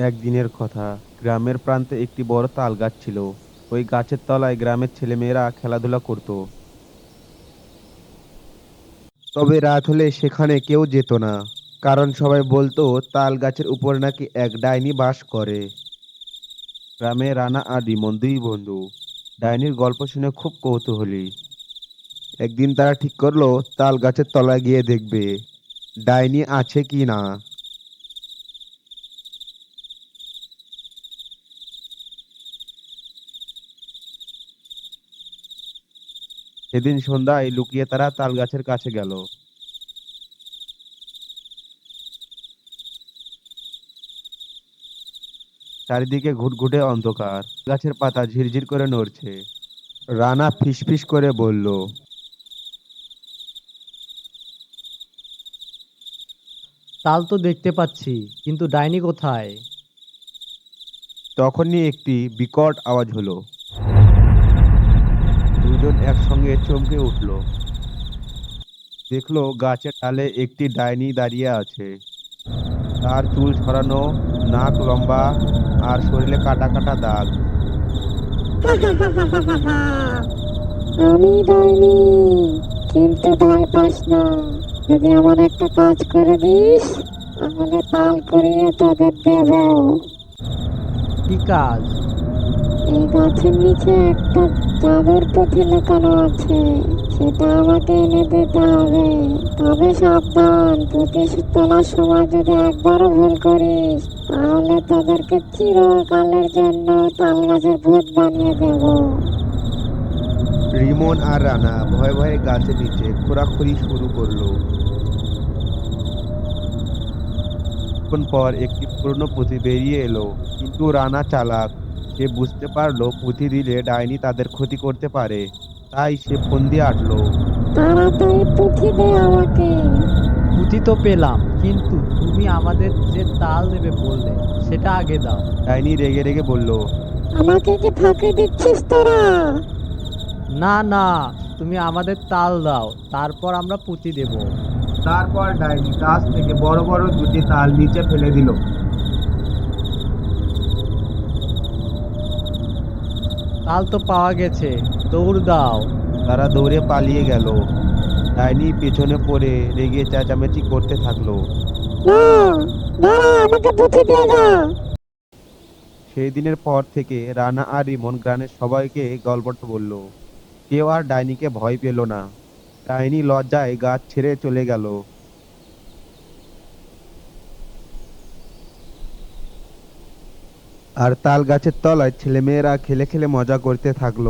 একদিনের কথা। গ্রামের প্রান্তে একটি বড় তাল গাছ ছিল। ওই গাছের তলায় গ্রামের ছেলেমেয়েরা খেলাধুলা করত। তবে রাত হলে সেখানে কেউ যেত না। কারণ সবাই বলতো তাল গাছের উপর নাকি এক ডাইনি বাস করে। গ্রামে রানা আর রিমন দুই বন্ধু। ডাইনির গল্প শুনে খুব কৌতূহলী। একদিন তারা ঠিক করল তাল গাছের তলায় গিয়ে দেখবে, ডাইনি আছে কি না। সেদিন সন্ধ্যায় লুকিয়ে তারা তাল গাছের কাছে গেল। চারিদিকে ঘুটঘুটে অন্ধকার। গাছের পাতা ঝিরঝির করে নড়ছে। রানা ফিসফিস করে বলল তাল তো দেখতে পাচ্ছি কিন্তু ডাইনি কোথায়? তখনই একটি বিকট আওয়াজ হলো। একসঙ্গে চমকে উঠল। দেখল গাছের ডালে একটি ডাইনি দাঁড়িয়ে আছে। তার চুল ছড়ানো নাক লম্বা আর শরীরে কাটা কাটা দাগ। আমি ডাইনি কিন্তু ভয় পাস না। যদি এমন একটা কাজ করে দিস তাহলে তাল করিয়ে তোদের দেব কি কাজ? এই গাছের নিচে একটা জাদুর পুঁথি লুকানো আছে। সেটা আমাকে এনে দিতে হবে। তবে সাবধান পুঁথি তোলার সময় যদি একবারও ভুল করিস, তাহলে তাদেরকে চিরকালের জন্য তাল গাছের ভূত বানিয়ে দেবো। রিমন আর রানা ভয়ে ভয়ে গাছের নিচে খোরাখুরি শুরু করল। কিছুক্ষণ পর একটি পুরনো পুঁথি বেরিয়ে এলো। কিন্তু রানা চালাক সে বুঝতে পারল পুঁথি দিলে ডাইনি তাদের ক্ষতি করতে পারে। তাই সে ফোন দিয়ে আটলো। তাড়াতাড়ি পুঁথি দে আমাকে। পুঁথি তো পেলাম কিন্তু তুমি আমাদের যে তাল দেবে বললে সেটা আগে দাও। ডাইনি রেগে রেগে বলল আমাকে কি ফাঁকি দিচ্ছিস তোরা? না না তুমি আমাদের তাল দাও তারপর আমরা পুঁতি দেব। তারপর ডাইনি গাছ থেকে বড় বড় দুটি তাল নিচে ফেলে দিল। তাল তো পাওয়া গেছে দৌড় দাও। তারা দৌড়ে পালিয়ে গেল। ডাইনি পেছনে পড়ে রেগে চেঁচামেচি করতে থাকল। সেই দিনের পর থেকে রানা আর রিমন গ্রামের সবাইকে গল্পটা বলল কেউ আর ডাইনিকে ভয় পেল না। ডাইনি লজ্জায় গাছ ছেড়ে চলে গেল। আর তাল গাছের তলায় ছেলেমেয়েরা খেলে খেলে মজা করতে থাকল।